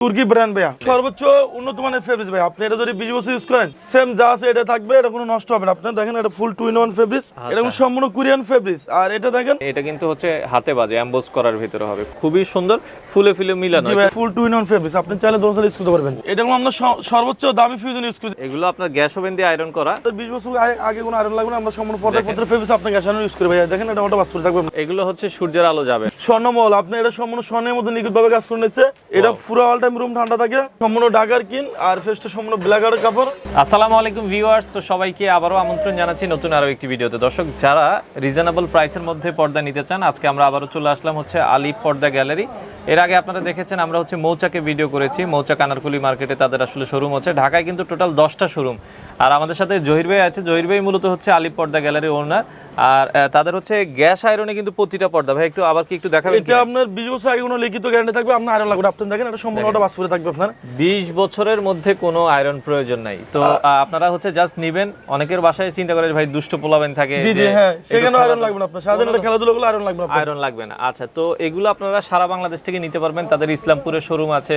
তুর্কি ব্র্যান্ড ভাইয়া। সর্বোচ্চ উন্নত মানের ফেব্রিক্স ভাই আপনি এটা যদি বিশ বছর ইউজ করেন সেম যা আছে এটা থাকবে এটা কোনো নষ্ট হবে না। আপনি দেখেন এটা full two in one fabrics এটা সম্পূর্ণ কোরিয়ান ফেব্রিক্স আর এটা দেখেন এটা কিন্তু হচ্ছে হাতে বাজে অ্যাম্বোস করার ভিতরে হবে। খুবই সুন্দর ফুলে ফুলে মিলানো full two in one fabrics আপনি চাইলে দোনো সাল ইউজ করতে পারবেন। এটা আমরা সর্বোচ্চ দামি ফিউজন ইউজ করছি। এগুলো আপনার গ্যাস ওভেন দিয়ে আয়রন করা। বিশ বছর আগে- আগে কোনো আয়রন লাগবে না আমরা সম্পূর্ণ পর্দা পত্র ফেব্রিক্স আপনাকে গ্যাসানো ইউজ করি ভাইয়া। দেখেন এটা ওটা বাস করে থাকবে। এগুলো হচ্ছে সূর্যের আলো যাবে। স্বর্ণমহল আপনি এটা সম্পূর্ণ স্বর্ণের মধ্যে নিখুঁত ভাবে কাজ করে নিচ্ছে। এটা পুরো অল টাইম রুম ঠান্ডা থাকে, সম্পূর্ণ ডাগার কিন আর ফেসটা সম্পূর্ণ ব্ল্যাকার কাপড়। আসসালামু আলাইকুম ভিউয়ার্স তো সবাইকে আবারও আমন্ত্রণ জানাচ্ছি নতুন আরও একটি ভিডিওতে। দর্শক, যারা রিজনেবল প্রাইসের মধ্যে পর্দা নিতে চান, আজকে আমরা আবারও চলে আসলাম হচ্ছে আলিফ পর্দা গ্যালারি এর আগে আপনারা দেখেছেন আমরা হচ্ছে মৌচাকে ভিডিও করেছি। মৌচাক আনারকুলি মার্কেটে তাদের আসলে শোরুম হচ্ছে ঢাকায় কিন্তু টোটাল দশটা শোরুম আর আমাদের সাথে জহির ভাই আছে। জহির ভাই মূলত হচ্ছে আলিফ পর্দা গ্যালারির ওনার আর তাদের হচ্ছে গ্যাস আয়রনে কিন্তু প্রতিটা পর্দা। ভাই একটু আবার কি একটু দেখাবেন এটা আপনার বিশ বছর আগে কোনো লিখিত গ্যারান্টি থাকবে আপনার আয়রন লাগবে আপনি দেখেন এটা সম্পূর্ণ বাস করে থাকবে আপনার। বিশ বছরের মধ্যে কোনো আয়রন প্রয়োজন নাই। তো আপনারা হচ্ছে জাস্ট নিবেন। অনেকের বাসায় চিন্তা করে ভাই দুষ্ট পোলাবেন থাকে জি জি হ্যাঁ সেখানে আয়রন লাগবে না আপনার। সাধারণ খেলাধুলা গুলো আয়রন লাগবে না আয়রন লাগবে না। আচ্ছা তো এগুলো আপনারা সারা বাংলাদেশ থেকে নিতে পারবেন। তাদের ইসলামপুরের শোরুম আছে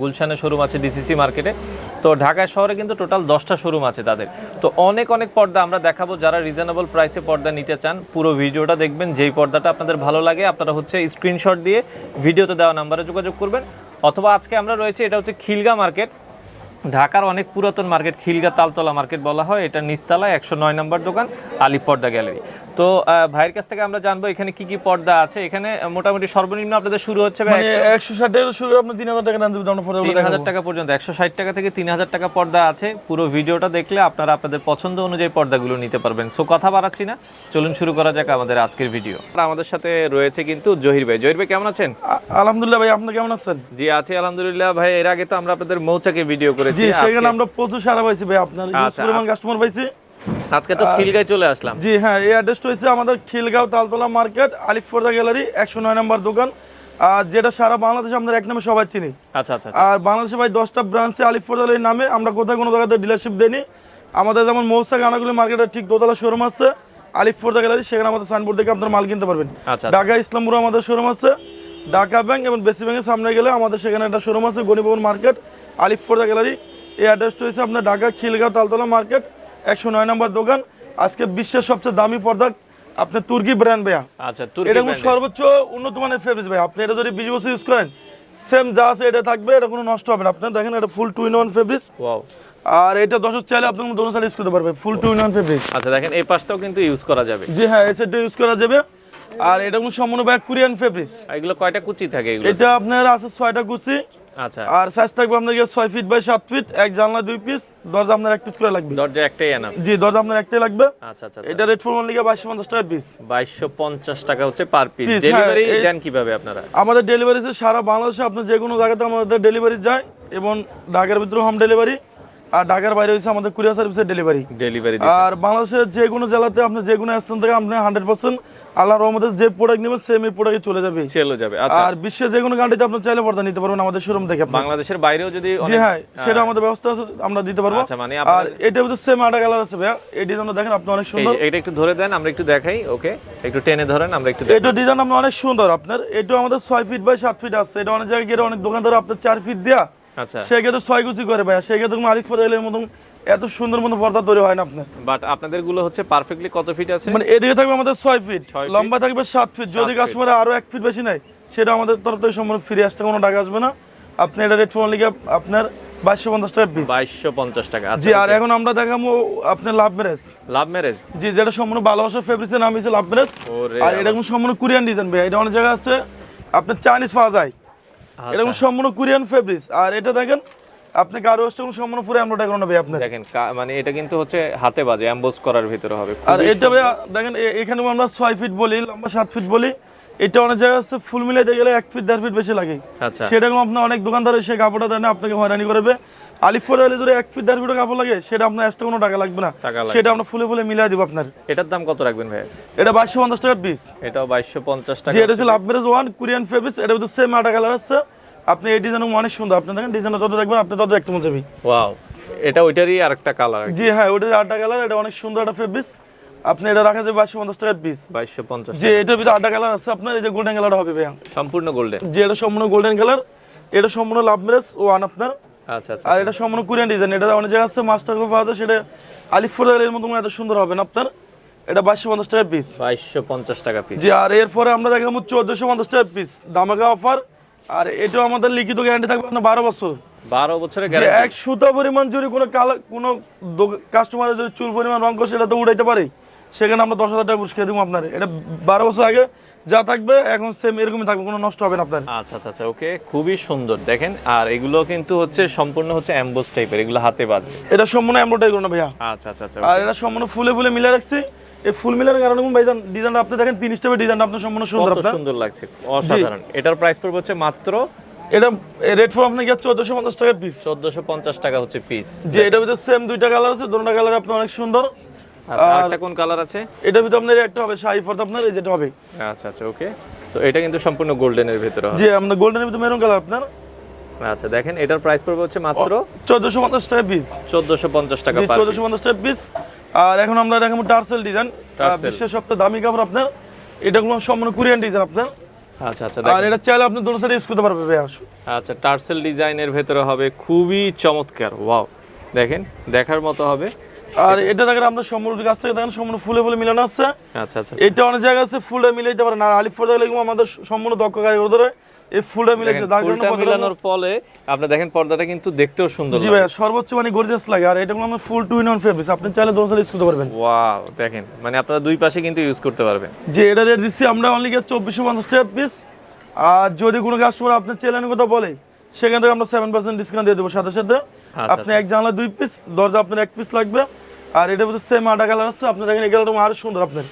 গুলশানের শোরুম আছে ডিসিসি মার্কেটে তো ঢাকা শহরে কিন্তু টোটাল দশটা শোরুম আছে তাদের। তো অনেক অনেক পর্দা আমরা দেখাবো। যারা রিজনেবল প্রাইসে পর্দা নিতে চান, পুরো ভিডিওটা দেখবেন। যেই পর্দাটা আপনাদের ভালো লাগে, আপনারা হচ্ছে স্ক্রিনশট দিয়ে ভিডিওতে দেওয়া নাম্বারে যোগাযোগ করবেন। অথবা আজকে আমরা রয়েছে, এটা হচ্ছে খিলগা মার্কেট ঢাকার অনেক পুরাতন মার্কেট খিলগা তালতলা মার্কেট বলা হয়। এটা নিচতলা একশো নয় নম্বর দোকান আলি পর্দা গ্যালারি তো ভাইয়ের কাছ থেকে আমরা জানব এখানে কি কি পর্দা আছে। এখানে মোটামুটি সর্বনিম্ন আপনাদের শুরু হচ্ছে মানে একশো ষাট টাকা শুরু তিন হাজার টাকা দাম দেবে আমরা পরে তিন হাজার টাকা পর্যন্ত একশো ষাট টাকা থেকে তিন হাজার টাকা পর্দা আছে। পুরো ভিডিওটা দেখলে আপনারা আপনাদের পছন্দ অনুযায়ী পর্দাগুলো নিতে পারবেন। সো কথা বাড়াচ্ছি না চলুন শুরু করা যাক আমাদের আজকের ভিডিও। আমাদের সাথে রয়েছে কিন্তু জহির ভাই। জহির ভাই কেমন আছেন? আলহামদুলিল্লাহ ভাই আপনি কেমন আছেন? জি আছি আলহামদুলিল্লাহ ভাই। এর আগে তো আমরা আপনাদের মৌচাকে ভিডিও করেছি জি সেখানে আমরা প্রচুর সারা পাইছি ভাই। আপনার আচ্ছা, কাস্টমার পাইছি। আজকে তো খিলগায় চলে আসলাম। জি হ্যাঁ এই অ্যাড্রেসটা হচ্ছে আমাদের খিলগাঁও তালতলা মার্কেট আলিফপর্দা গ্যালারি একশো নয় নম্বর দোকান। আর যেটা সারা বাংলাদেশে আমরা এক নামে সবাই চিনি। আচ্ছা আচ্ছা আর বাংলাদেশে ভাই দশটা ব্রাঞ্চে আলিফপর্দা গ্যালারির নামে আমরা কোথাও কোনো জায়গাতে ডিলারশিপ দেনি আমাদের যেমন মৌসা গানাগুলি মার্কেটের ঠিক দোতলা শোরুম আছে আলিফপর্দা গ্যালারি সেখানে আমাদের সাইনবোর্ড দেখে আপনার মাল কিনতে পারবেন। আচ্ছা ঢাকা ইসলামপুর আমাদের শোরুম আছে ঢাকা ব্যাংক এবং বেসি ব্যাংকের সামনে গেলে আমাদের সেখানে একটা শোরুম আছে গণিভবন মার্কেট আলিফপর্দা গ্যালারি। এই অ্যাড্রেসটা হচ্ছে আপনার ঢাকা খিলগাঁও তালতলা মার্কেট একশো নয় নম্বর দোকান। আজকে বিশ্বের সবচেয়ে দামি পর্দা আপনার তুর্কি ব্র্যান্ড ভাইয়া। আচ্ছা এটা সর্বোচ্চ উন্নত মানের ফেব্রিক্স ভাই আপনি এটা যদি বিশ বছর ইউজ করেন সেম যা আছে এটা থাকবে এটা কোনো নষ্ট হবে না। আপনি দেখেন এটা full two in one fabrics. আর এটা দশ চাইলে আপনি দোনো সাইড ইউজ করতে পারবেন full two in one fabrics আচ্ছা দেখেন এই পাশটাও কিন্তু ইউজ করা যাবে। জি হ্যাঁ এই সেটটা ইউজ করা যাবে। আর এটা কোনো সম্পূর্ণ ব্যাগ কোরিয়ান ফেব্রিক্স এগুলো কয়টা কুচি থাকে এগুলো এটা আপনার আছে ছয়টা কুচি। আচ্ছা। আর সাইজ থাকবে আপনার ছয় ফিট বাই সাত ফিট এক জানলা দুই পিস দরজা আপনার এক পিস করে লাগবে। দরজা একটাই এনাম জি দরজা আপনার একটাই লাগবে। আচ্ছা আচ্ছা এটা রেট ফোর লিগে বাইশশো পঞ্চাশ টাকা পিস বাইশশো পঞ্চাশ টাকা হচ্ছে পার পিস ডেলিভারি দেন কীভাবে আপনারা? আমাদের ডেলিভারি সারা বাংলাদেশে আপনি যে কোনো জায়গাতে আমাদের ডেলিভারি যায় এবং ঢাকার ভিতরে হোম ডেলিভারি আর ঢাকার বাইরে হচ্ছে আমাদের কুরিয়ার সার্ভিসের ডেলিভারি ডেলিভারি আর বাংলাদেশের যে কোনো জেলাতে আপনি যে কোনো স্থান থেকে আপনি হান্ড্রেড পার্সেন্ট আল্লাহ রহমতের যে প্রোডাক্ট নেবেন সেম এই প্রোডাক্ট চলে যাবে। চলে যাবে। আচ্ছা। আর বিশ্বের যে কোনো কান্ট্রিতে আপনি চাইলে পর্দা নিতে পারবেন আমাদের শোরুম থেকে বাংলাদেশের বাইরেও যদি জি হ্যাঁ। সেটা আমাদের ব্যবস্থা আছে আমরা দিতে পারব। আচ্ছা মানে আর এটা হচ্ছে সেম আটা কালার আছে ভাইয়া। এই ডিজাইনটা দেখেন আপনি অনেক সুন্দর। এইটা একটু ধরে দেন আমরা একটু দেখাই ওকে একটু টেনে ধরেন আমরা একটু এটা ডিজাইন আপনার অনেক সুন্দর আপনার। এটা আমাদের ছয় ফিট বাই সাত ফিট আছে। এটা অনেক জায়গায় গিয়ে অনেক দোকানদার আপনার চার ফিট দেয়া আচ্ছা। সেক্ষেত্রে ছয় কুচি করে ভাইয়া। সেক্ষেত্রে আরিফ ফোর মতন এত সুন্দর মতো পর্দা তৈরি হয় না আপনার। বাট আপনাদেরগুলো হচ্ছে পারফেক্টলি কত ফিট আছে? মানে এদিকে থাকবে আমাদের ছয় ফিট লম্বা থাকবে সাত ফিট যদি। কাস্টমার আরও এক ফিট বেশি নেয় সেটা আমাদের তরফ থেকে সম্পূর্ণ ফ্রি আসতে কোনো টাকা আসবে না। আপনি এটা রেট ফোন লিগে আপনার বাইশশো পঞ্চাশ টাকা পিস বাইশশো পঞ্চাশ টাকা জি আচ্ছা আর এখন আমরা দেখাবো আপনার লাভ ম্যারেজ লাভ ম্যারেজ জি যেটা সম্পূর্ণ ভালোবাসার ফেব্রিক্সের নাম হচ্ছে লাভ ম্যারেজ আর এটা সম্পূর্ণ কোরিয়ান ডিজাইন ভাই এটা অনেক জায়গা আছে আপনার চাইনিজ পাওয়া যায়। এটা কোনো সম্পূর্ণ কোরিয়ান ফেব্রিক্স আর এটা দেখেন আপনি কারও হচ্ছে কোনো সম্পূর্ণ পুরো এমন টাকা নেবে আপনার দেখেন মানে এটা কিন্তু হচ্ছে হাতে বাজে অ্যাম্বোস করার ভিতরে হবে। আর এটা দেখেন এখানে আমরা ছয় ফিট বলি লম্বা সাত ফিট বলি। এটা অনেক জায়গায় আছে ফুল মিলাইতে গেলে এক ফিট দেড় ফিট বেশি লাগে। আচ্ছা। সেটা কোনো আপনার অনেক দোকানদার সে কাপড়টা দেয় না আপনাকে হয়রানি করবে। আলিফোর আলি ধরে এক ফিট দেড় ফিট কাপড় লাগে সেটা আপনার এক্সট্রা কোনো টাকা লাগবে না। সেটা আমরা ফুলে ফুলে মিলাই দিব আপনার। এটার দাম কত রাখবেন ভাই এটা বাইশশো পঞ্চাশ টাকার পিস এটাও বাইশশো পঞ্চাশ টাকা। এটা হচ্ছে love marriage one Korean fabrics এটা হচ্ছে সেম আটা কালার আছে। আপনি এই ডিজাইন অনেক সুন্দর। আপনি দেখেন ডিজাইনটা যত দেখবেন আপনি তত একটু মজাবি ওয়াও এটা ওইটারই আরেকটা কালার জি হ্যাঁ ওটা আটা কালার এটা অনেক সুন্দর একটা ফেব্রিক্স আপনি এটা রাখা যাবে বাইশশো পঞ্চাশ টাকার পিস বাইশশো পঞ্চাশ যে এটার ভিতরে আটা কালার আছে আপনার এই যে গোল্ডেন কালার হবে ভাইয়া। সম্পূর্ণ গোল্ডেন যে এটা সম্পূর্ণ গোল্ডেন কালার এটা সম্পূর্ণ লাভ ম্যারেজ ওয়ান আপনার। আচ্ছা আচ্ছা আর এটা সম্পূর্ণ কোরিয়ান ডিজাইন এটা অনেক জায়গায় আছে মাস্টার কপি পাওয়া যায় সেটা আলিফুর এর মতো এত সুন্দর হবে না আপনার। এটা বাইশশো পঞ্চাশ টাকা পিস বাইশশো পঞ্চাশ টাকা পিস জি আর এরপরে আমরা দেখাবো চোদ্দশো পঞ্চাশ টাকা পিস দামাকা অফার আর এটাও আমাদের লিখিত গ্যারান্টি থাকবে আপনার বারো বছর। বারো বছরের গ্যারান্টি এক সুতা পরিমাণ যদি কোনো কালার কোনো কাস্টমারের যদি চুল পরিমাণ রঙ করে সেটা তো উড়াইতে পারে। সেখানে আমরা দশ হাজার টাকা পুরস্কার দেবো আপনার। এটা বারো বছর আগে যা থাকবে এখন সেম এরকমই থাকবে কোনো নষ্ট হবে না আপনার। আচ্ছা আচ্ছা আচ্ছা ওকে খুবই সুন্দর। দেখেন আর এগুলো কিন্তু হচ্ছে সম্পূর্ণ হচ্ছে অ্যাম্বোস টাইপের এগুলো হাতে বাঁধবে এটা সম্পূর্ণ এমব্রয়ডারি করো না ভাইয়া? আচ্ছা আচ্ছা আচ্ছা আর এটা সম্পূর্ণ ফুলে ফুলে মিলে রাখছি। এই ফুল মিলার কারণে ভাই ডিজাইনটা আপনি দেখেন তিন স্টেপের ডিজাইনটা আপনার সম্পূর্ণ সুন্দর আপনার? সুন্দর লাগছে অসাধারণ। এটার প্রাইস পড়বে হচ্ছে মাত্র এটা রেট ফর আপনার চোদ্দশো পঞ্চাশ টাকা পিস চোদ্দশো পঞ্চাশ টাকা হচ্ছে পিস যে এটার ভিতরে সেম দুইটা কালার আছে দুটো কালার আপনার অনেক সুন্দর। আচ্ছা আরেকটা কোন কালার আছে? এটার ভিতরে আপনার একটা হবে শাহি ফর্দ আপনার এই যেটা হবে। আচ্ছা আচ্ছা ওকে তো এটা কিন্তু সম্পূর্ণ গোল্ডেনের ভিতরে হবে। যে আপনার গোল্ডেনের ভিতরে মেরুন কালার আপনার। আচ্ছা দেখেন এটার প্রাইস পড়বে হচ্ছে মাত্র চোদ্দশো পঞ্চাশ টাকা পিস চোদ্দশো পঞ্চাশ টাকা জি per চোদ্দশো পঞ্চাশ টাকা পিস আর এখন আমরা দেখাবো টার্সেল ডিজাইন। বিশ্বের সবচেয়ে দামি কাপড় আপনার। এটা কোনো সম্পূর্ণ কোরিয়ান ডিজাইন আপনার। আচ্ছা আচ্ছা আর এটা চাইলে আপনি সাইড ইউজ করতে পারবে ভাই আসুন আচ্ছা টার্সেল ডিজাইনের ভেতরে হবে খুবই চমৎকার ওয়াও। দেখেন দেখার মতো হবে। আর এটা দেখেন আমরা সম্পূর্ণ কাছ থেকে দেখেন সম্পূর্ণ ফুলে ফুলে মিলানো আছে। আচ্ছা আচ্ছা এটা অনেক জায়গা আছে মিলাইতে আর আলিফ এগুলো আমাদের সম্পূর্ণ দক্ষ কারিগর ধরে এই ফুলটা ফুলটা মিলানোর ফলে আপনি দেখেন পর্দাটা কিন্তু দেখতেও সুন্দর জি ভাই সর্বোচ্চ মানে গর্জিয়াস লাগে। আর এটা আমরা full two in one fabrics আপনি চাইলে দোনো সাইড ইউজ করতে পারবেন। ওয়াও দেখেন মানে আপনারা দুই পাশে কিন্তু ইউজ করতে পারবেন। যে এটা রেট দিচ্ছি আমরা অনলি গিয়ে চব্বিশশো পঞ্চাশ টাকা পিস আর যদি কোনো কাস্টমার আপনার চ্যানেলের কথা বলে সেখান থেকে আমরা সেভেন পার্সেন্ট ডিসকাউন্ট দিয়ে দেবো সাথে সাথে। আচ্ছা, আপনি এক জানলা দুই পিস দরজা আপনার এক পিস লাগবে। আর এটা সেম আটা কালার আছে। আপনি দেখেন এই কালারটা আরও সুন্দর আপনার।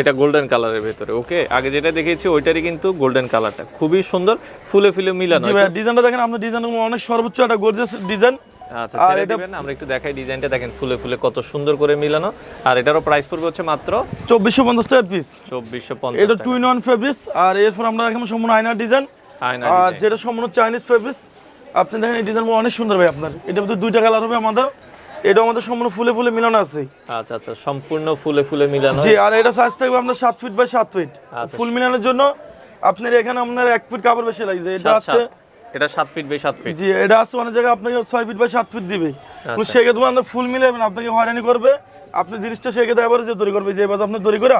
এটা গোল্ডেন কালারের ভেতরে ওকে আগে যেটা দেখেছি ওইটারই কিন্তু গোল্ডেন কালারটা খুবই সুন্দর ফুলে ফুলে মিলানো জি ভাই ডিজাইনটা দেখেন আপনার ডিজাইন অনেক সর্বোচ্চ একটা গর্জিয়াস ডিজাইন আচ্ছা আর ছেড়ে এটা- দিবেন আমরা একটু দেখাই ডিজাইনটা দেখেন ফুলে ফুলে কত সুন্দর করে মিলানো। আর এটারও প্রাইস পড়বে হচ্ছে মাত্র চব্বিশশো পঞ্চাশ টাকা পিস চব্বিশশো এটা পঞ্চাশ টু ইন ওয়ান ফেব্রিক্স আর এরপর আমরা দেখেন সম্পূর্ণ আয়নার ডিজাইন আয়না আর যেটা সম্পূর্ণ চাইনিজ ফেব্রিক্স আপনি দেখেন এই ডিজাইন অনেক সুন্দর ভাই আপনার। এটা দুইটা কালার হবে আমাদের। এটা আমাদের সম্পূর্ণ ফুলে ফুলে মিলানো আছে। আচ্ছা আচ্ছা সম্পূর্ণ ফুলে ফুলে মিলানো জি আর এটা সাইজ থাকবে আপনার ফিট বাই ফিট। ফুল মিলানোর জন্য আপনার এখানে আপনার ফিট কাপড় বেশি লাগছে। এটা আছে এটা ফিট বাই ফিট জি এটা আছে অনেক জায়গায় আপনাকে ছয় ফিট বাই সাত ফিট দিবে। আচ্ছা। সেক্ষেত্রে আপনার ফুল মিলাবেন আপনাকে হয়রানি করবে। আপনি জিনিসটা সেক্ষেত্রে এবারে যে তৈরি করবে যে এবার আপনি তৈরি করে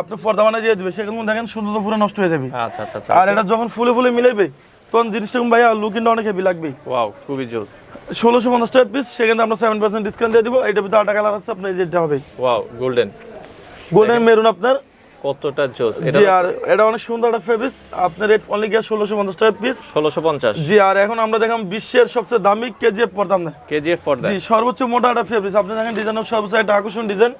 আপনি পর্দা বানা দিয়ে দিবে। সেখানে দেখেন সুন্দর পুরো নষ্ট হয়ে যাবে। আচ্ছা আচ্ছা আচ্ছা। আর এটা যখন ফুলে ফুলে মিলাইবে তখন জিনিসটা ভাইয়া? লুকিংটা অনেক হেভি লাগবে ওয়াও খুবই জোস। ষোলোশো পঞ্চাশ টাকা পিস সেখানে আমরা সেভেন পার্সেন্ট ডিসকাউন্ট দিয়ে দিব। এটা ভিতরে আটা কালার আছে আপনার যেটা হবে। ওয়াও গোল্ডেন গোল্ডেন মেরুন আপনার। কতটা জোস। এটা জি আর এটা অনেক সুন্দর একটা ফেব্রিক্স আপনার রেট অনলি গিয়ে ষোলোশো পঞ্চাশ টাকা পিস ষোলোশো পঞ্চাশ। জি আর এখন আমরা দেখলাম বিশ্বের সবচেয়ে দামি কেজিএফ পড়তাম না কেজিএফ পর্দা। জি সর্বোচ্চ মোটা একটা ফেব্রিক্স আপনি দেখেন ডিজাইন সর্বোচ্চ একটা আকর্ষণ ডিজাইন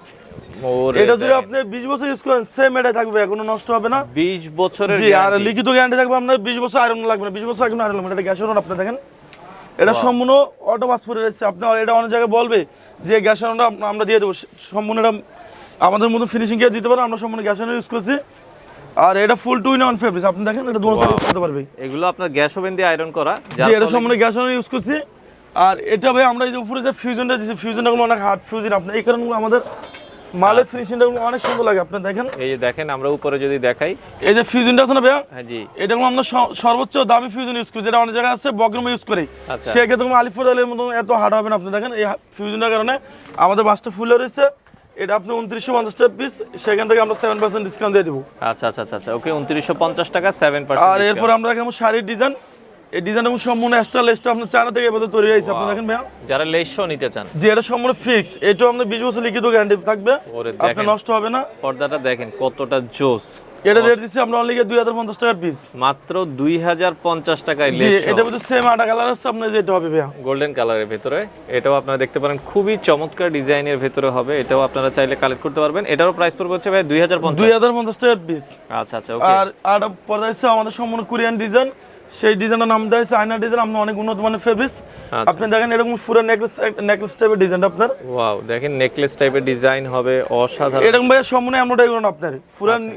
এটা যদি আপনি বিশ বছর ইউজ করেন সেম এটা থাকবে কোনো নষ্ট হবে না। বিশ বছরের জি আর লিখিত গ্যারান্টি থাকবে আপনার বিশ বছর আয়রন লাগবে না। বছর আয়রন আয়রন লাগবে না। এটা গ্যাস আয়রন আপনি দেখেন। এটা সম্পূর্ণ অটো পাস রয়েছে আপনি এটা অনেক জায়গায় বলবে যে গ্যাস আমরা দিয়ে দেবো। সম্পূর্ণ এটা আমাদের মতো ফিনিশিং কে দিতে পারো আমরা সম্পূর্ণ গ্যাস ইউজ করছি। আর এটা ফুল টু ইন ফেব্রিক্স আপনি দেখেন এটা দুটো করতে পারবে। এগুলো আপনার গ্যাস ওভেন দিয়ে আয়রন করা। জি এটা সম্পূর্ণ গ্যাস ইউজ করছি। আর এটা ভাই আমরা এই যে উপরে যে ফিউজনটা ফিউজনটা অনেক হার্ড ফিউজন আপনি এই কারণে আমাদের মালের ফিনিশিংটা অনেক সুন্দর লাগে আপনি দেখেন। এই যে দেখেন আমরা উপরে যদি দেখাই। এই যে ফিউজনটা আছে না ভাইয়া? হ্যাঁ জি। এটা আমরা সর্বোচ্চ দামি ফিউজন ইউজ করছি এটা অনেক জায়গায় আছে বগ্রম ইউজ করি। আচ্ছা। সেক্ষেত্রে কোনো আলিফুর আলের মতো এত হার্ড হবে না আপনি দেখেন এই ফিউজনটার কারণে আমাদের বাসটা ফুলে রয়েছে। এটা আপনি উনত্রিশশো পঞ্চাশ টাকা পিস সেখান থেকে আমরা সেভেন পার্সেন্ট ডিসকাউন্ট দিয়ে দেবো। আচ্ছা আচ্ছা আচ্ছা আচ্ছা। ওকে উনত্রিশশো পঞ্চাশ টাকা সেভেন আর এরপর আমরা কেমন শাড়ির ডিজাইন এই সম্পূর্ণ এক্সট্রা লেসটা আপনার চায়না থেকে এবার তৈরি হয়েছে আপনি দেখেন ভাইয়া। যারা লেশও নিতে চান। যে এটা সম্পূর্ণ ফিক্স এটাও আপনার বিশ বছর লিখিত গ্যারান্টি থাকবে। আপনার নষ্ট হবে না। পর্দাটা দেখেন কতটা জোস। এটা রেট দিচ্ছি আমরা অনলি দুই হাজার পঞ্চাশ টাকা পিস মাত্র দুই হাজার পঞ্চাশ টাকায় জি লেশ এটা সেম আটা কালার আছে আপনার যেটা হবে ভাইয়া। গোল্ডেন কালারের ভেতরে। এটাও আপনারা দেখতে পারেন খুবই চমৎকার ডিজাইনের ভেতরে হবে। এটাও আপনারা চাইলে কালেক্ট করতে পারবেন। এটারও প্রাইস পড়বে হচ্ছে ভাই দুই হাজার পঞ্চাশ। দুই হাজার পঞ্চাশ টাকা পিস আচ্ছা আচ্ছা ওকে আর আর পরে আছে আমাদের সম্পূর্ণ কোরিয়ান ডিজাইন সেই ডিজাইনের নাম হয়েছে আয়না ডিজাইন আপনি অনেক উন্নত মানের ফেব্রিক্স আচ্ছা। আপনি দেখেন এরকম পুরো নেকলেস নেকলেস টাইপের ডিজাইন আপনার। ওয়াও দেখেন নেকলেস টাইপের ডিজাইন হবে অসাধারণ। এরকম ভাই সম্পূর্ণ এমনটাই করুন আপনার। পুরো আচ্ছা।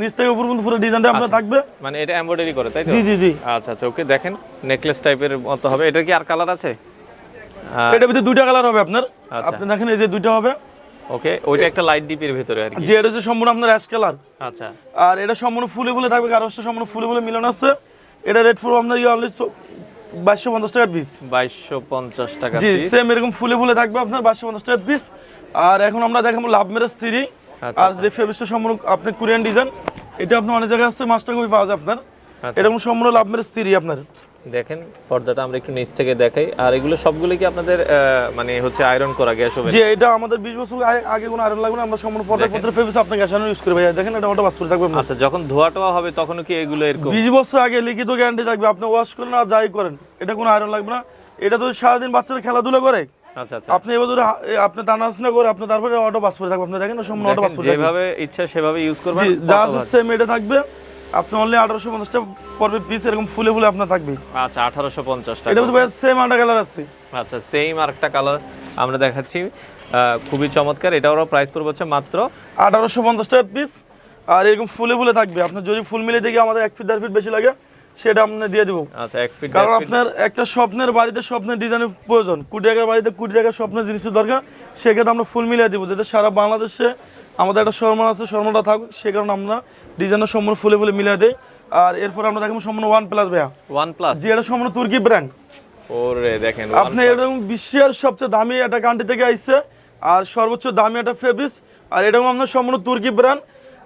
নিচ থেকে উপর পর্যন্ত পুরো ডিজাইনটা আপনার থাকবে। মানে এটা এমব্রয়ডারি করে তাই তো? জি জি জি। আচ্ছা আচ্ছা ওকে দেখেন নেকলেস টাইপের মতো হবে। এটা কি আর কালার আছে? এটা ভিতরে দুইটা কালার হবে আপনার। আচ্ছা। আপনি দেখেন এই যে দুইটা হবে। ওকে ওইটা একটা লাইট ডিপের ভিতরে আর কি। যে এটা হচ্ছে সম্পূর্ণ আপনার অ্যাশ কালার আচ্ছা। আর এটা সম্পূর্ণ ফুলে ফুলে থাকবে কারোসটা সম্পূর্ণ ফুলে ফুলে মিলন আছে। এটা রেড পড়বে আপনার ইয়ে অনলি বাইশশো পঞ্চাশ টাকা পিস বাইশশো পঞ্চাশ টাকা জি সেম এরকম ফুলে ফুলে থাকবে আপনার বাইশশো পঞ্চাশ টাকা পিস আর এখন আমরা দেখাবো লাভ মেরাজ থ্রি আচ্ছা, আর যে ফেব্রিক্সটা সম্পূর্ণ আপনি কোরিয়ান ডিজাইন এটা আপনার অনেক জায়গায় আসছে মাস্টার কপি পাওয়া যায় আপনার। আচ্ছা। এরকম সম্পূর্ণ লাভ মেরাজ থ্রি আপনার। দেখেন পর্দাটা আমরা একটু নিচ থেকে দেখাই। আর এগুলো সবগুলো কি আপনাদের মানে হচ্ছে আয়রন করা গ্যাস ওভেন যে এটা আমাদের বিশ বছর আগে- কোনো আয়রন লাগবে না আমরা সম্পূর্ণ পর্দা পত্র ফেব্রিক্স আপনাকে গ্যাসানো ইউজ করে ভাই দেখেন এটা ওটা বাস করে থাকবে আচ্ছা যখন ধোয়া টোয়া হবে তখনও কি এগুলো এরকম? বিশ বছর আগে লিখিত গ্যারান্টি থাকবে আপনি ওয়াশ করেন আর যাই করেন এটা কোনো আয়রন লাগবে না। এটা তো সারাদিন বাচ্চারা খেলাধুলা করে। আচ্ছা আচ্ছা। আপনি এবার আপনি টানা আসনা করে আপনি তারপরে অটো বাস করে থাকবে আপনি দেখেন সম্পূর্ণ অটো বাস করে যেভাবে ইচ্ছা সেভাবে ইউজ করবেন যা আছে সেম এটা থাকবে। আপনি অনলি আঠারোশো পড়বে পিস এরকম ফুলে ফুলে আপনার থাকবে। আচ্ছা আঠারোশো পঞ্চাশ টাকা এটা কিন্তু সেম কালার আছে। আচ্ছা সেম আরেকটা কালার আমরা দেখাচ্ছি। খুবই চমৎকার এটারও প্রাইস পড়বে হচ্ছে মাত্র আঠারোশো পঞ্চাশ টাকা পিস আর এরকম ফুলে ফুলে থাকবে। আপনার যদি ফুল মিলে দেখে আমাদের এক ফিট দেড় ফিট বেশি লাগে সেটা আপনি দিয়ে দেবো। আচ্ছা এক ফিট কারণ আপনার একটা স্বপ্নের বাড়িতে স্বপ্নের ডিজাইনের প্রয়োজন। কোটি টাকার বাড়িতে কোটি টাকার স্বপ্নের জিনিসের দরকার। সেক্ষেত্রে আমরা ফুল মিলিয়ে দিব। যাতে সারা বাংলাদেশে আমাদের একটা শর্মা আছে শর্মাটা থাকুক সে কারণে আমরা ডিজাইনের সম্পূর্ণ ফুলে ফুলে মিলিয়ে দেয়। আর এরপর আমরা দেখাবো সম্পূর্ণ ওয়ান প্লাস ভাইয়া। ওয়ান প্লাস জি এটা সম্পূর্ণ তুর্কি ব্র্যান্ড ওরে দেখেন আপনি এরকম বিশ্বের সবচেয়ে দামি একটা কান্ট্রি থেকে আইছে। আর সর্বোচ্চ দামি একটা ফেব্রিক্স আর এরকম আপনার সম্পূর্ণ তুর্কি ব্র্যান্ড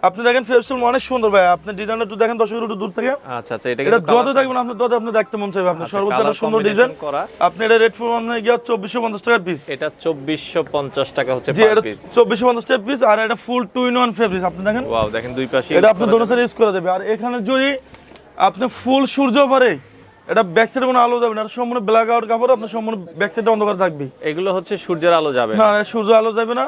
আপনি দেখেন ফেব্রিক্স অনেক সুন্দর ভাই। আপনি ডিজাইনটা একটু দেখেন দর্শকের একটু দূর থেকে। আচ্ছা আচ্ছা এটা কিন্তু যত দেখবেন আপনি তত আপনি দেখতে মন চাইবে। আপনার সর্বোচ্চ একটা সুন্দর ডিজাইন করা। আপনি এটা রেট ফোর মানে গিয়ে চব্বিশশো পঞ্চাশ টাকার পিস এটা চব্বিশশো পঞ্চাশ টাকা হচ্ছে জি পার এটা পিস চব্বিশশো পঞ্চাশ টাকার পিস আর এটা full two in one fabrics আপনি দেখেন? ওয়াও দেখেন দুই পাশে এটা আপনি দোনো সাইড ইউজ করা যাবে। আর এখানে যদি আপনি ফুল সূর্য পারে এটা ব্যাক সাইডে কোনো আলো যাবে না এটা সম্পূর্ণ ব্ল্যাক আউট কাপড় আপনার সম্পূর্ণ ব্যাক সাইডে অন্ধকার থাকবে এগুলো হচ্ছে সূর্যের আলো যাবে না, সূর্য আলো যাবে না।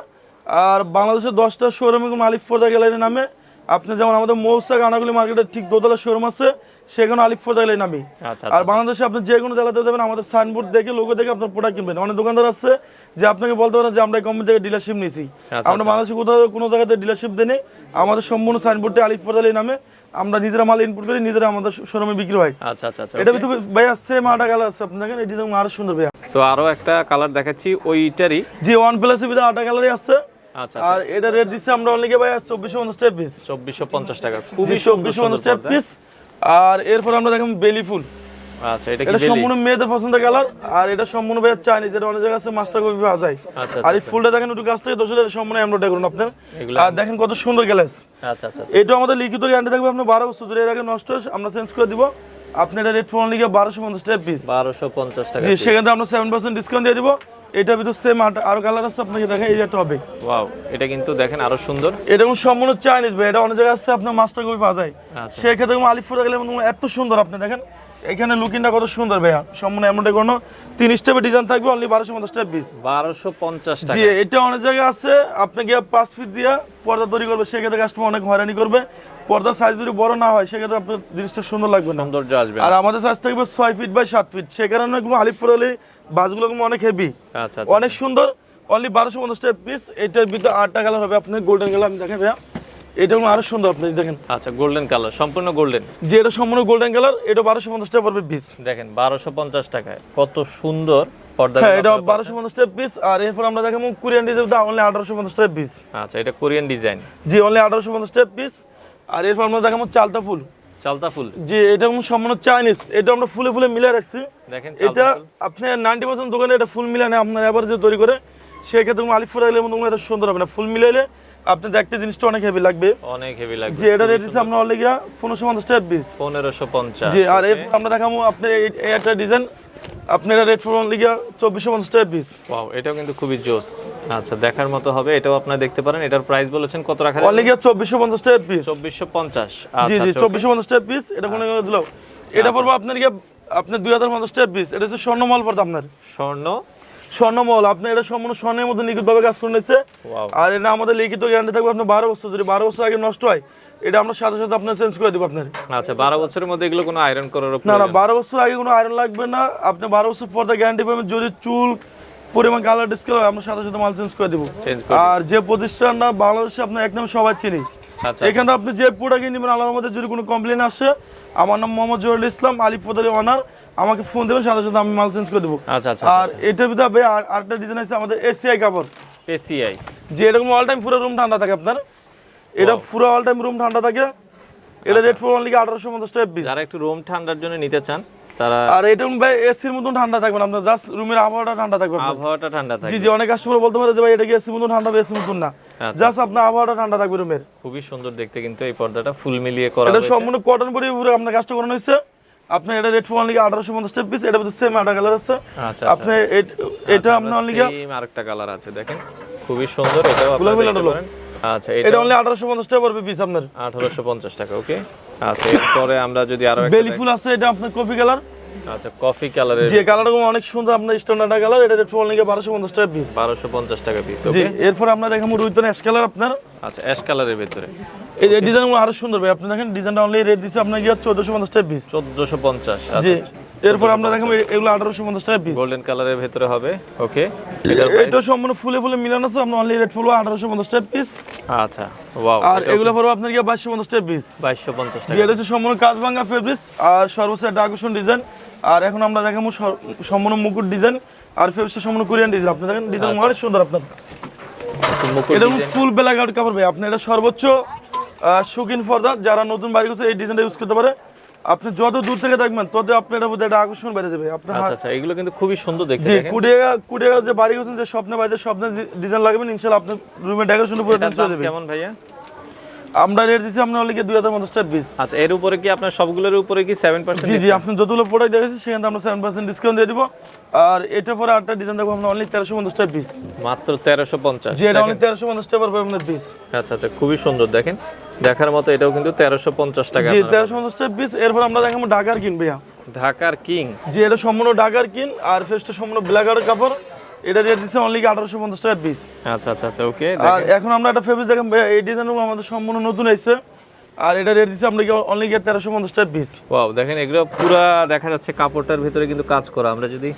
আর বাংলাদেশের দশটা শোরুমে আলিফ ফোর্দা গ্যালারি নামে। আপনি যেমন আমাদের মৌসা গানাগুলি মার্কেটের ঠিক দোতলা শোরুম আছে সেখানে আলিফ ফোর্দা গ্যালারি নামে। আচ্ছা আর বাংলাদেশে আপনি যে কোনো জায়গাতে যাবেন আমাদের সাইনবোর্ড দেখে লোগো দেখে আপনার প্রোডাক্ট কিনবেন। অনেক দোকানদার আছে যে আপনাকে বলতে পারেন যে আমরা এই কোম্পানি থেকে ডিলারশিপ আচ্ছা, আমরা বাংলাদেশে কোথাও কোনো জায়গাতে ডিলারশিপ দিই আমাদের সম্পূর্ণ সাইনবোর্ডে আলিফ ফোর্দা গ্যালারি নামে। আমরা নিজেরা মাল ইনপুট করি নিজেরা আমাদের শোরুমে বিক্রি হয়। আচ্ছা আচ্ছা আচ্ছা এটা কিন্তু ভাইয়া সেম আটা কালার আছে আপনি দেখেন এটি আরও সুন্দর ভাইয়া। তো আরও একটা কালার দেখাচ্ছি ওইটারই। জি ওয়ান প্লাসের ভিতরে আটা কালারই আছে। আচ্ছা আর এটা রেট দিচ্ছে আমরা অনলি ভাই চব্বিশশো পঞ্চাশ টাকা পিস চব্বিশশো পঞ্চাশ টাকা। খুবই সুন্দর চব্বিশশো পঞ্চাশ টাকা পিস আর এরপর আমরা দেখেন বেলি ফুল। আচ্ছা এটা এটা সম্পূর্ণ মেয়েদের পছন্দের কালার। আর এটা সম্পূর্ণ ভাই চাইনিজ এটা অনেক জায়গায় আছে মাস্টার কপি পাওয়া যায়। আচ্ছা আর এই ফুলটা দেখেন একটু গাছ থেকে দশ সম্পূর্ণ এমব্রয়ডারি করুন আপনার। আর দেখেন কত সুন্দর গ্যালাস আচ্ছা আচ্ছা আচ্ছা। এটা আমাদের লিখিত গ্যারান্টি থাকবে আপনার বারো বছর ধরে এর আগে নষ্ট আমরা চেঞ্জ করে দিব। আপনি এটা রেট ফোন লিখে বারোশো পঞ্চাশ টাকা পিস বারোশো পঞ্চাশ টাকা জি সেখান আমরা সেভেন পার্সেন্ট ডিসকাউন্ট দিয়ে দিব। এটার ভিতরে সেম আরও কালার আছে আপনাকে দেখেন এই একটা হবে। ওয়াও এটা কিন্তু দেখেন আরও সুন্দর। এটা কোনো সম্পূর্ণ চাইনিজ ভাই। এটা অনেক জায়গায় আছে আপনার মাস্টার কপি পাওয়া যায়। আচ্ছা। সেক্ষেত্রে কোনো আলিপুর গেলে এত সুন্দর আপনি দেখেন। এখানে লুকিংটা কত সুন্দর ভাইয়া। সম্পূর্ণ এমনটা কোনো তিন স্টেপের ডিজাইন থাকবে অনলি বারোশো পঞ্চাশ টাকা পিস বারোশো পঞ্চাশ টাকা। জি এটা অনেক জায়গায় আছে। আপনি গিয়ে পাঁচ ফিট দিয়া পর্দা তৈরি করবে সেক্ষেত্রে কাস্টমার অনেক হয়রানি করবে। পর্দার সাইজ যদি বড় না হয় সেক্ষেত্রে আপনার জিনিসটা সুন্দর লাগবে না। সৌন্দর্য আসবে আর আমাদের সাইজ থাকবে ছয় ফিট বাই সাত ফিট সে কারণে কোনো আলিপুর হলে বাসগুলো কোনো অনেক হেভি আচ্ছা আচ্ছা অনেক সুন্দর। অনলি বারোশো পঞ্চাশ টাকা পিস এটার ভিতরে আটটা কালার হবে আপনি গোল্ডেন কালার আমি দেখেন ভাইয়া। এটা আরও সুন্দর আপনি দেখেন। আচ্ছা গোল্ডেন কালার সম্পূর্ণ গোল্ডেন যে এটা সম্পূর্ণ গোল্ডেন কালার এটা বারোশো পঞ্চাশ টাকা পড়বে পিস দেখেন বারোশো পঞ্চাশ টাকায়। কত সুন্দর পর্দা হ্যাঁ এটা বারোশো পঞ্চাশ টাকা পিস আর এরপর আমরা দেখাবো কোরিয়ান ডিজাইন অনলি আঠারোশো পঞ্চাশ টাকা পিস আচ্ছা এটা কোরিয়ান ডিজাইন জি অনলি আঠারোশো পঞ্চাশ টাকা পিস আর এরপর আমরা দেখাবো চালতা ফুল। চালতা ফুল? জি এটা কোনো সম্পূর্ণ চাইনিজ এটা আমরা ফুলে ফুলে মিলে রাখছি। দেখেন এটা আপনি নাইনটি পার্সেন্ট দোকানে এটা ফুল মিলানে আপনার এবার যে তৈরি করে সেক্ষেত্রে তুমি আলিফুর গেলে মতো এত সুন্দর হবে না। ফুল মিলাইলে আপনি দেখতে জিনিসটা অনেক হেভি লাগবে। অনেক হেভি লাগবে। যে এটা রেট দিচ্ছে আমরা অলরেডি পনেরোশো পঞ্চাশ টাকা পিস পনেরোশো পঞ্চাশ জি আর আমরা দেখাবো আপনার একটা ডিজাইন আপনার রেট ফোর অনলি চব্বিশশো পঞ্চাশ টাকা পিস ওয়াও এটাও কিন্তু খুবই জোস। আচ্ছা দেখার মতো হবে এটাও আপনারা দেখতে পারেন। এটার প্রাইস বলেছেন কত রাখা অনলি চব্বিশশো পঞ্চাশ টাকা পিস চব্বিশশো পঞ্চাশ জি জি আচ্ছা চব্বিশশো পঞ্চাশ টাকা পিস এটা কোনো দিল এটা পড়ব আপনার গিয়ে আপনার দুই হাজার পঞ্চাশ টাকা পিস এটা হচ্ছে স্বর্ণমল পড়তো আপনার। স্বর্ণ? স্বর্ণমল আপনি এটা সম্পূর্ণ স্বর্ণের মধ্যে নিখুঁতভাবে কাজ করে নিচ্ছে আর এটা আমাদের লিখিত গ্যারান্টি থাকবে আপনার বারো বছর যদি বারো বছর আগে নষ্ট হয় এটা আমরা সাথে সাথে আপনার চেঞ্জ করে দেবো আপনার। আচ্ছা বারো বছরের মধ্যে এগুলো কোনো আয়রন করার না না বারো বছর আগে কোনো আয়রন লাগবে না। আপনি বারো বছর পর গ্যারান্টি পাবেন যদি চুল পরিমাণ কালার ডিসকাল হয় আমরা সাথে সাথে মাল চেঞ্জ করে দেবো। আর যে প্রতিষ্ঠানটা বাংলাদেশে আপনার একদম সবাই চিনি। আচ্ছা। এখানে আপনি যে প্রোডাক্ট নেবেন আল্লাহর মধ্যে যদি কোনো কমপ্লেন আসে আমার নাম মোহাম্মদ জহুরুল ইসলাম আলিপুদারি অনার আমাকে ফোন দেবেন সাথে সাথে আমি মাল চেঞ্জ করে দেবো। আচ্ছা আচ্ছা আর এটার ভিতরে আর আরেকটা ডিজাইন আছে আমাদের এসিআই কাপড় এসিআই যে এরকম অল টাইম পুরো রুম ঠান্ডা থাকে আপনার। এটা পুরো অল টাইম রুম ঠান্ডা থাকে। এটা রেট ফোর অনলি আঠারোশো পঞ্চাশ টাকা পিস যারা একটু রুম ঠান্ডার জন্য নিতে চান তারা আর এটা ভাই এসির মতন ঠান্ডা থাকবে না। আপনার জাস্ট রুমের আবহাওয়াটা ঠান্ডা থাকবে আবহাওয়াটা ঠান্ডা থাকবে জি জি অনেক কাস্টমার বলতে পারে যে ভাই এটা কি এসির মতন ঠান্ডা এসির মতন না। আচ্ছা। জাস্ট আপনার আবহাওয়াটা ঠান্ডা থাকবে রুমের খুবই সুন্দর দেখতে কিন্তু এই পর্দাটা ফুল মিলিয়ে করা এটা সম্পূর্ণ কটন বডি উপরে আপনার কাজটা করানো হয়েছে। আপনার এটা রেট ফোন লিগে আঠারোশো পঞ্চাশ পিস এটা সেম আটা কালার আছে। আচ্ছা আপনি এটা আপনার লিগে সেম আরেকটা কালার আছে দেখেন। খুবই সুন্দর এটাও আপনারা গোলাপি দেখতে পারেন। আচ্ছা এটা অনলি আঠারোশো পঞ্চাশ টাকা পড়বে পিস আপনার। আঠারোশো পঞ্চাশ টাকা ওকে আচ্ছা এরপরে আমরা যদি আরও একটা বেলি ফুল আছে এটা আপনার কফি কালার আচ্ছা কফি কালারের যে কালারটা অনেক সুন্দর আপনার স্ট্যান্ডার্ড কালার এটা রেট বারোশো পঞ্চাশ টাকা পিস বারোশো পঞ্চাশ টাকা পিস ওকে এরপর আমরা দেখাবো রুইতন অ্যাশ কালার আপনার। আচ্ছা অ্যাশ কালারের ভিতরে। এই ডিজাইনগুলো আরও সুন্দর ভাই আপনি দেখেন ডিজাইনটা অনলি রেট দিচ্ছে আপনার চোদ্দশো পঞ্চাশ টাকা পিস চোদ্দশো পঞ্চাশ জি। আচ্ছা এরপর আমরা দেখাবো এগুলো আঠারোশো পঞ্চাশ টাকা পিস গোল্ডেন কালারের ভিতরে হবে। ওকে এটা সম্পূর্ণ ফুলে ফুলে মিলানো আছে। আপনার অনলি রেট ফুল আঠারোশো পঞ্চাশ টাকা পিস আচ্ছা ওয়াও আর এগুলো পড়বে আপনার গিয়ে বাইশশো পঞ্চাশ টাকা পিস বাইশশো পঞ্চাশ টাকা। এটা হচ্ছে সম্পূর্ণ কাজ ভাঙা ফেব্রিক্স আর সর্বোচ্চ একটা আকর্ষণ ডিজাইন আর এখন আমরা দেখাবো সম্পূর্ণ মুকুট ডিজাইন আর ফেব্রিক্সটা সম্পূর্ণ কোরিয়ান ডিজাইন আপনি দেখেন ডিজাইন অনেক সুন্দর আপনার। এটা ফুল আউট কাপড় ভাই। আপনি এটা সর্বোচ্চ শৌখিন ফর্দা যারা নতুন বাড়ি করছে এই ডিজাইনটা ইউজ করতে পারে। আপনি যত দূর থেকে দেখবেন তত আপনার এটা মধ্যে একটা আকর্ষণ বেড়ে যাবে। আপনার আচ্ছা আচ্ছা এগুলো কিন্তু খুবই সুন্দর দেখতে জি কুড়িয়া কুড়িয়া যে বাড়ি গেছেন যে স্বপ্নে বাড়িতে স্বপ্নে ডিজাইন লাগবেন ইনশাল্লাহ আপনার রুমে ডেকোরেশন পুরো চলে যাবে। কেমন ভাইয়া? আমরা রেট দিচ্ছি আপনার লিখে দুই হাজার পঞ্চাশ টাকা পিস আচ্ছা এর উপরে কি আপনার সবগুলোর উপরে কি সেভেন পার্সেন্ট জি জি আপনি যতগুলো প্রোডাক্ট দেখেছি সেখান থেকে আমরা সেভেন পার্সেন্ট ডিসকাউন্ট দিয়ে দিব। আর এটা পরে আটটা ডিজাইন দেখব আমরা অনলি তেরোশো পঞ্চাশ টাকা পিস মাত্র তেরোশো পঞ্চাশ জি এটা অনলি তেরোশো পঞ্চাশ টাকা পড়বে আপনার পিস আচ্ছা আচ্ছা খুবই সুন্দর দেখেন। দেখার মতো এটাও কিন্তু তেরোশো পঞ্চাশ টাকা জি তেরোশো পঞ্চাশ টাকা পিস এরপর আমরা দেখাবো ঢাকার কিন ভাইয়া। ঢাকার কিং জি এটা সম্পূর্ণ ঢাকার কিন আর ফেসটা সম্পূর্ণ ব্ল্যাক আর কাপড়। এটা রেট দিচ্ছে অনলি আঠারোশো পঞ্চাশ টাকা পিস আচ্ছা আচ্ছা আচ্ছা ওকে আর এখন আমরা একটা ফেব্রিক দেখেন এই ডিজাইনগুলো আমাদের সম্পূর্ণ নতুন এসেছে আর এটা রেট দিচ্ছে আপনাকে অনলি তেরোশো পঞ্চাশ টাকা পিস ওয়াও দেখেন এগুলো পুরা দেখা যাচ্ছে কাপড়টার ভিতরে কিন্তু কাজ করা আমরা যদি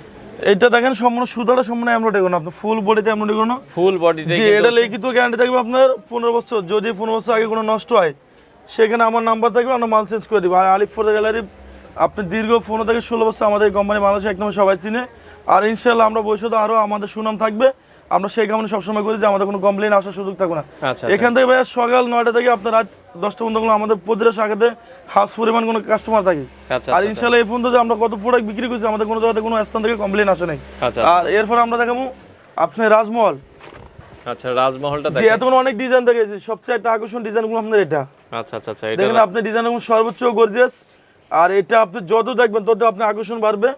এটা দেখেন সম্পূর্ণ সুতাটা সম্পূর্ণ এমব্রয়ডারি করুন আপনি ফুল বডিতে এমব্রয়ডারি করুন। ফুল বডিটাই যে এটা লিখিত গ্যারান্টি থাকবে আপনার পনেরো বছর। যদি পনেরো বছর আগে কোনো নষ্ট হয় সেখানে আমার নাম্বার থাকবে আমরা মাল চেঞ্জ করে দিব। আর আলিফ গ্যালারি আপনি দীর্ঘ পনেরো থেকে ষোলো বছর আমাদের কোম্পানি বাংলাদেশে একদম সবাই চিনে। আর ইনশাল্লাহ আমরা ভবিষ্যতে আরও আমাদের সুনাম থাকবে। আমরা সেই কারণে সবসময় করি যে আমাদের কোনো কমপ্লেন আসার সুযোগ থাকবে না। আচ্ছা এখান থেকে ভাইয়া সকাল নয়টা থেকে আপনার রাত দশটা পর্যন্ত আমাদের প্রতিটা শাখাতে হাউস পরিমাণ কোনো কাস্টমার থাকে। আচ্ছা আর ইনশাল্লাহ এই পর্যন্ত যে আমরা কত প্রোডাক্ট বিক্রি করছি আমাদের কোনো জায়গাতে কোনো স্থান থেকে কমপ্লেন আসে নাই। আচ্ছা আর এরপর আমরা দেখাবো আপনি রাজমহল। আচ্ছা রাজমহলটা দেখেন। অনেক ডিজাইন দেখেছি। সবচেয়ে একটা আকর্ষণ ডিজাইনগুলো এটা। আচ্ছা আচ্ছা আচ্ছা দেখেন আপনি ডিজাইনগুলো সর্বোচ্চ গর্জিয়াস আর এটা আপনি যত দেখবেন তত আপনি আকর্ষণ বাড়বে।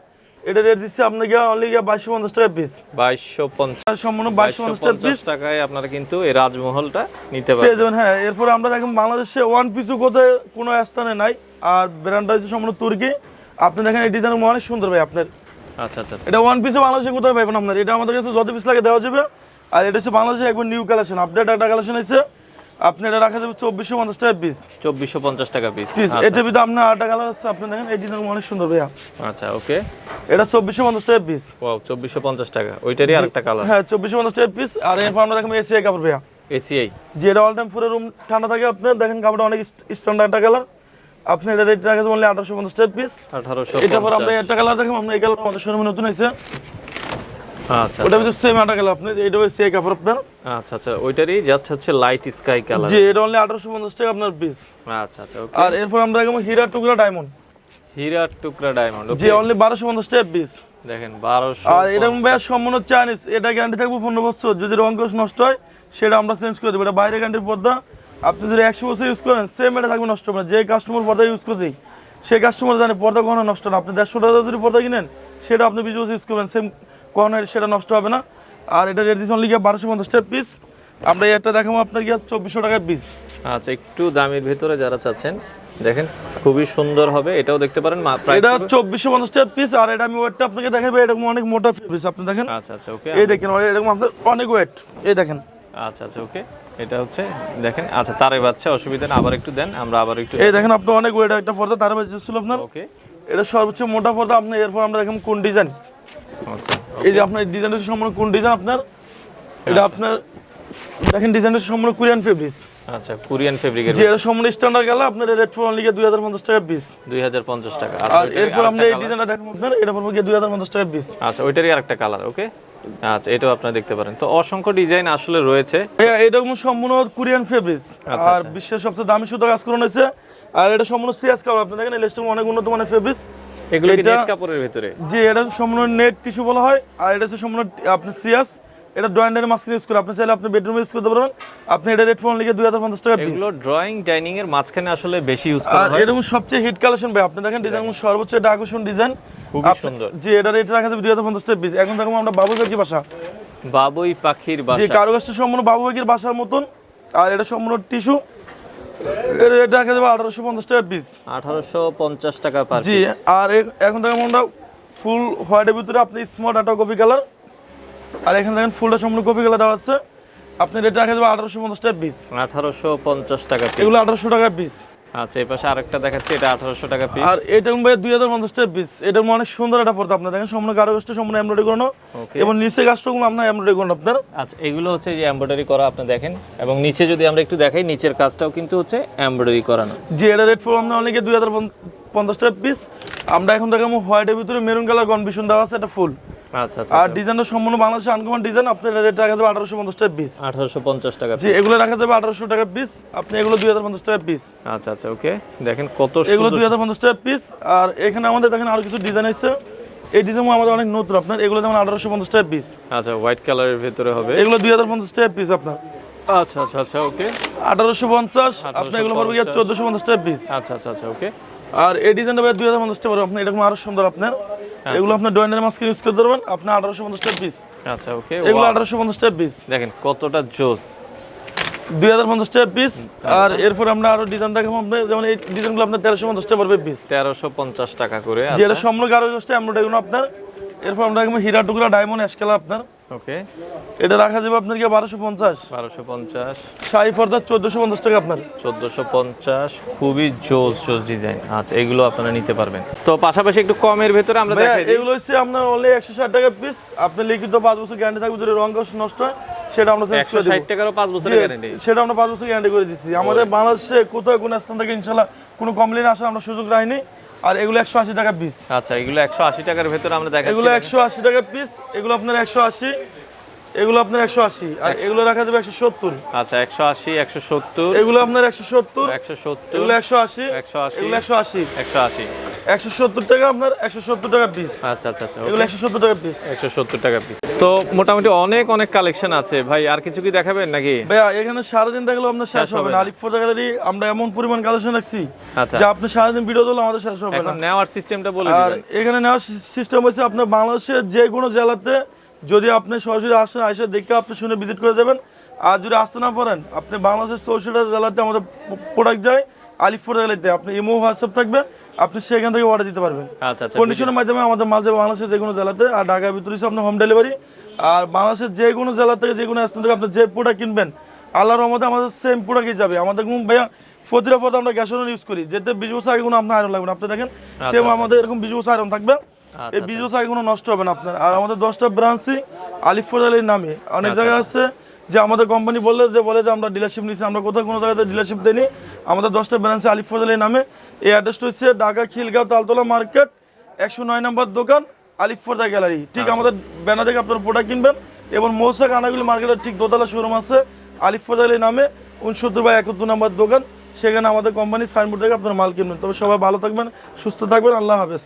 এটা রেট দিচ্ছে আপনাকে অনলি বাইশশো পঞ্চাশ টাকা পিস বাইশশো পঞ্চাশ। সম্পূর্ণ বাইশশো পঞ্চাশ টাকা পিস টাকায় আপনারা কিন্তু এই রাজমহলটা নিতে পারবেন। হ্যাঁ এরপর আমরা দেখেন বাংলাদেশে ওয়ান পিসও কোথায় কোনো স্থানে নাই। আর ব্র্যান্ডটা হচ্ছে সম্পূর্ণ তুর্কি। আপনি দেখেন এই ডিজাইন অনেক সুন্দর ভাই আপনার। আচ্ছা আচ্ছা এটা ওয়ান পিসে বাংলাদেশে কোথায় পাবেন আপনার? এটা আমাদের কাছে যত পিস লাগে দেওয়া যাবে। আর এটা হচ্ছে বাংলাদেশে একবার নিউ কালেকশন আপডেট একটা কালেকশন আছে আপনি এটা রাখা যাবে চব্বিশশো পঞ্চাশ টাকা পিস চব্বিশশো পঞ্চাশ টাকা পিস পিস এটার ভিতরে আপনার আটটা কালার আছে আপনি দেখেন এই ডিজাইন অনেক সুন্দর ভাইয়া। আচ্ছা ওকে এটা চব্বিশশো পঞ্চাশ টাকা পিস ওয়াও চব্বিশশো পঞ্চাশ টাকা। ওইটারই আরেকটা কালার হ্যাঁ চব্বিশশো পঞ্চাশ টাকা পিস আর এরপর আমরা দেখেন এসিআই কাপড় ভাইয়া। এসিআই যে এটা অল টাইম পুরো রুম ঠান্ডা থাকে আপনার। দেখেন কাপড়টা অনেক স্ট্যান্ডার্ড একটা কালার আপনি এটা রেট রাখা যাবে আঠারোশো পঞ্চাশ টাকা পিস আঠারোশো এটা পর আমরা একটা কালার দেখেন আমরা এই কালার আমাদের শোরুমে নতুন আছে আচ্ছা ওটা ভিতরে সেম একটা কালার আপনি এটা এসিআই কাপড় আপনার। আচ্ছা আচ্ছা ওইটারই জাস্ট হচ্ছে লাইট স্কাই কালার যে এটা অনলি আঠারোশো পঞ্চাশ টাকা আপনার পিস আচ্ছা আচ্ছা ওকে আর এরপর আমরা হীরা টুকরা ডায়মন্ড হীরার টুকরা ডায়মন্ড যে অনলি বারোশো পঞ্চাশ টাকা পিস দেখেন বারোশো আর এরকম ভাইয়া সম্পূর্ণ চাইনিজ এটা গ্যারান্টি থাকবে পনেরো বছর। যদি রং কোষ নষ্ট হয় সেটা আমরা চেঞ্জ করে দেবো। এটা বাইরে গ্যারান্টির পর্দা। আপনি যদি একশো বছর ইউজ করেন সেম এটা থাকবে নষ্ট হবে না। যে কাস্টমার পর্দা ইউজ করছি সেই কাস্টমার জানে পর্দা কখনো নষ্ট না। আপনি দেড়শো টাকা যদি পর্দা কিনেন সেটা আপনি বিশ বছর ইউজ করবেন সেম কখনো সেটা নষ্ট হবে না। আর এটা রেট দিচ্ছি অনলি গিয়ে বারোশো পঞ্চাশ টাকা পিস আমরা একটা দেখাবো আপনার গিয়ে চব্বিশশো টাকার পিস আচ্ছা একটু দামের ভিতরে যারা চাচ্ছেন দেখেন খুবই সুন্দর হবে এটাও দেখতে পারেন এটা চব্বিশশো পঞ্চাশ টাকা পিস আর এটা আমি ওয়েটটা আপনাকে দেখাবো এরকম অনেক মোটা পিস আপনি দেখেন। আচ্ছা আচ্ছা ওকে। এই দেখেন এরকম আপনার অনেক ওয়েট এই দেখেন। আচ্ছা আচ্ছা ওকে। এটা হচ্ছে দেখেন আচ্ছা তারে বাচ্চা অসুবিধা না আবার একটু দেন আমরা আবার একটু এই দেখেন আপনি অনেক ওয়েট একটা পর্দা তার বাজে ছিল আপনার। ওকে। এটা সর্বোচ্চ মোটা পর্দা আপনি এরপর আমরা দেখেন কোন ডিজাইন আচ্ছা। এই যে আপনার সম্পূর্ণ কোন ডিজাইন আপনার? এটা আপনার দেখেন সম্পূর্ণ কোরিয়ান ফেব্রিক্স আচ্ছা কোরিয়ান ফেব্রিকের যে এটা সম্পূর্ণ স্ট্যান্ডার্ড গেল আপনার রেট ফোর অনলি দুই হাজার পঞ্চাশ টাকা পিস দুই হাজার পঞ্চাশ টাকা। আর আচ্ছা এরপর আমরা এই ডিজাইনটা দেখেন আপনার এটা পড়ব গিয়ে দুই হাজার পঞ্চাশ টাকা পিস আচ্ছা ওইটারই আরেকটা কালার ওকে আচ্ছা এটাও আপনারা দেখতে পারেন। তো অসংখ্য ডিজাইন আসলে রয়েছে। এটা কোনো সম্পূর্ণ কোরিয়ান ফেব্রিক্স আচ্ছা, আর বিশ্বের সবচেয়ে দামি সুতো কাজ করানো হয়েছে। আর এটা সম্পূর্ণ সিএস কাপড় আপনি দেখেন এই লেস্টের অনেক উন্নত মানের ফেব্রিক্স এগুলো নেট কাপড়ের ভিতরে? যে এটা সম্পূর্ণ নেট টিস্যু বলা হয় আর এটা হচ্ছে সম্পূর্ণ সিয়াস। এটা ড্রয়ারের মাঝখানে ইউজ করে। আপনি চাইলে আপনি বেডরুমে ইউজ করতে পারবেন। আপনি এটা রেট ফোন লিখে দুই হাজার পঞ্চাশ টাকা পিস এগুলো ড্রয়িং ডাইনিং এর মাঝখানে আসলে বেশি ইউজ করা হয়। এরকম সবচেয়ে হিট কালেকশন ভাই আপনি দেখেন ডিজাইন সর্বোচ্চ এটা আকর্ষণ ডিজাইন খুবই সুন্দর। যে এটা রেট রাখা যাবে দুই হাজার পঞ্চাশ টাকা পিস এখন দেখুন আমরা বাবু কি বাসা। বাবুই পাখির বাসা। কারুকাজটা সম্পূর্ণ বাবু পাখির বাসার মতন আর এটা সম্পূর্ণ টিস্যু যাবে আঠারোশো পঞ্চাশ টাকা পিস আঠারোশো পঞ্চাশ টাকা পার জি আর এখন থেকে মনটা ফুল হোয়াইটের ভিতরে আপনি স্মল ডাটা কপি কালার আর এখানে দেখেন ফুলটা সম্পূর্ণ কপি কালার দেওয়া আছে। আপনি রেট রাখা যাবে আঠারোশো পঞ্চাশ টাকা পিস আঠারোশো পঞ্চাশ টাকা পিস এগুলো আঠারোশো টাকা পিস আচ্ছা এই পাশে আরেকটা দেখাচ্ছি এটা আঠারোশো টাকা পিস আর এটা ভাই দুই হাজার পঞ্চাশ টাকা পিস এটা অনেক সুন্দর একটা পড়তে আপনার দেখেন সম্পূর্ণ কারুকাজটা সম্পূর্ণ এমব্রয়ডারি করানো। এবং নিচে কাজটাগুলো আপনার এমব্রয়ডারি করানো আপনার। আচ্ছা এগুলো হচ্ছে যে এমব্রয়ডারি করা আপনি দেখেন এবং নিচে যদি আমরা একটু দেখাই নিচের কাজটাও কিন্তু হচ্ছে এমব্রয়ডারি করানো। যে এটা রেট পড়বে আপনার অনেকে দুই হাজার পঞ্চাশ টাকা পিস আমরা এখন দেখাবো হোয়াইটের ভিতরে মেরুন কালার কনভিশন দেওয়া আছে এটা ফুল আর ডিজাইনটা সম্পূর্ণ বাংলাদেশে আনকমন ডিজাইন আপনার রেট রাখা যাবে আঠারোশো পঞ্চাশ টাকা পিস আঠারোশো পঞ্চাশ টাকা যে এগুলো রাখা যাবে আঠারোশো টাকা পিস আপনি এগুলো দুই হাজার পঞ্চাশ টাকা পিস আচ্ছা আচ্ছা ওকে দেখেন কত এগুলো দুই হাজার পঞ্চাশ টাকা পিস আর এখানে আমাদের দেখেন আরও কিছু ডিজাইন আছে। এই ডিজাইন আমাদের অনেক নতুন আপনার এগুলো যেমন আঠারোশো পঞ্চাশ টাকা পিস আচ্ছা হোয়াইট কালারের ভিতরে হবে। এগুলো দুই হাজার পঞ্চাশ টাকা পিস আপনার। আচ্ছা আচ্ছা আচ্ছা ওকে আঠারোশো পঞ্চাশ আপনি এগুলো পড়বে গিয়ে চোদ্দোশো পঞ্চাশ টাকা পিস আচ্ছা আচ্ছা আচ্ছা ওকে আর এই ডিজাইনটা দুই হাজার পঞ্চাশ টাকা পড়বে আপনার এরকম আরও সুন্দর আপনার। এগুলো আপনার ডয়নের মাস্ক ইউজ করতে পারবেন আপনার আঠারোশো পঞ্চাশ টাকা পিস আচ্ছা ওকে এগুলো আঠারোশো পঞ্চাশ টাকা পিস দেখেন কতটা জোস। দুই হাজার পঞ্চাশ টাকা পিস আর এরপর আমরা আরও ডিজাইন দেখাবো আপনার যেমন এই ডিজাইনগুলো আপনার তেরোশো পঞ্চাশ টাকা পড়বে পিস তেরোশো পঞ্চাশ টাকা করে যে এটা সম্পূর্ণ কারও কাজটা এমব্রয়ডারি এগুলো আপনার এরপর আমরা হীরা টুকরা ডায়মন্ড অ্যাশ আপনার। ওকে। এটা রাখা যাবে আপনার কি বারোশো পঞ্চাশ? বারোশো পঞ্চাশ। শাড়ি ফর্দা চোদ্দোশো পঞ্চাশ টাকা আপনার। চোদ্দোশো পঞ্চাশ খুবই জোস জোস ডিজাইন। আচ্ছা এগুলো আপনারা নিতে পারবেন। তো পাশাপাশি একটু কমের ভেতরে আমরা দেখাই দিই। এগুলো হচ্ছে আপনার অনলি একশো ষাট টাকা পিস আপনি লিখিত পাঁচ বছর গ্যারান্টি থাকবে যদি রং কাজ নষ্ট হয় সেটা আমরা চেঞ্জ একশো করে দেবো। টাকারও পাঁচ বছরের জি, গ্যারেন্টি সেটা আমরা পাঁচ বছর গ্যারান্টি করে দিচ্ছি আমাদের বাংলাদেশে কোথাও কোনো স্থান থেকে ইনশাল্লাহ কোনো কমপ্লেন আসার আমরা সুযোগ রাখিনি আর এগুলো একশো আশি টাকা পিস আচ্ছা এগুলো একশো আশি টাকার ভেতরে আমরা দেখা এগুলো একশো আশি টাকা পিস এগুলো আপনার একশো আশি এগুলো আপনার একশো আশি আর এগুলো রাখা যাবে একশো সত্তর। আচ্ছা একশো আশি একশো সত্তর। এগুলো আপনার একশো সত্তর একশো সত্তর এগুলো একশো আশি একশো আশি এগুলো একশো আশি। একশো আশি। একশো সত্তর টাকা আপনার একশো সত্তর টাকা পিস আচ্ছা আচ্ছা আচ্ছা এগুলো একশো সত্তর টাকা পিস একশো সত্তর টাকা পিস তো মোটামুটি অনেক অনেক কালেকশন আছে। ভাই আর কিছু কি দেখাবেন নাকি? ভাইয়া এখানে সারাদিন দেখলে আপনার শেষ হবে না। আলিফ ফটো গ্যালারি আমরা এমন পরিমাণ কালেকশন রাখছি আচ্ছা। যে আপনি সারাদিন ভিডিও দিলে আমাদের শেষ হবে না। এখন নেওয়ার সিস্টেমটা বলে আর এখানে নেওয়ার সিস্টেম হচ্ছে আপনার বাংলাদেশের যে কোনো জেলাতে যদি আপনি সরাসরি আসেন এসে দেখে আপনি শুনে ভিজিট করে যাবেন আর যদি আসতে না পারেন আপনি বাংলাদেশের চৌষট্টি জেলাতে আমাদের প্রোডাক্ট যায় আলিফ ফটো গ্যালারিতে আপনি ইমো হোয়াটসঅ্যাপ থাকবে। আপনি সেখান থেকে অর্ডার দিতে পারবেন। আচ্ছা আচ্ছা কন্ডিশনের মাধ্যমে আমাদের মাল যাবে বাংলাদেশের যে কোনো জেলাতে আর ঢাকার ভিতরে আপনার হোম ডেলিভারি আর বাংলাদেশের যে কোনো জেলা থেকে যে কোনো স্থান থেকে আপনি যে প্রোডাক্ট কিনবেন আল্লাহর রহমতে আমাদের সেম প্রোডাক্টই যাবে। আমাদের কোনো ভাইয়া প্রতিটা পথে আমরা গ্যাস ইউজ করি। যেতে বিশ বছর আগে কোনো আপনার আয়রন লাগবে না। আপনি দেখেন সেম আমাদের এরকম বিশ বছর আয়রন থাকবে। এই বিশ বছর আগে কোনো নষ্ট হবে না আপনার। আর আমাদের দশটা ব্রাঞ্চই আলিফুর আলীর নামে। অনেক জায়গায় আছে। যে আমাদের কোম্পানি বললে যে বলে যে আমরা ডিলারশিপ নিচ্ছি আমরা কোথাও কোনো জায়গাতে ডিলারশিপ দিইনি। আমাদের দশটা ব্রাঞ্চে আলিফুর আলীর নামে। এই অ্যাড্রেসটা হচ্ছে ঢাকা খিলগাঁও তালতলা মার্কেট একশো নয় নম্বর দোকান আলিফ ফোর্দা গ্যালারি ঠিক আমাদের ব্যানার থেকে আপনার প্রোডাক্ট কিনবেন এবং মৌসা কানাগুলি মার্কেটের ঠিক দোতলা শোরুম আছে আলিফ ফোর্দা গ্যালারি নামে উনসত্তর বা একাত্তর নম্বর দোকান। সেখানে আমাদের কোম্পানির সাইনবোর্ড থেকে আপনার মাল কিনবেন। তবে সবাই ভালো থাকবেন সুস্থ থাকবেন আল্লাহ হাফেজ।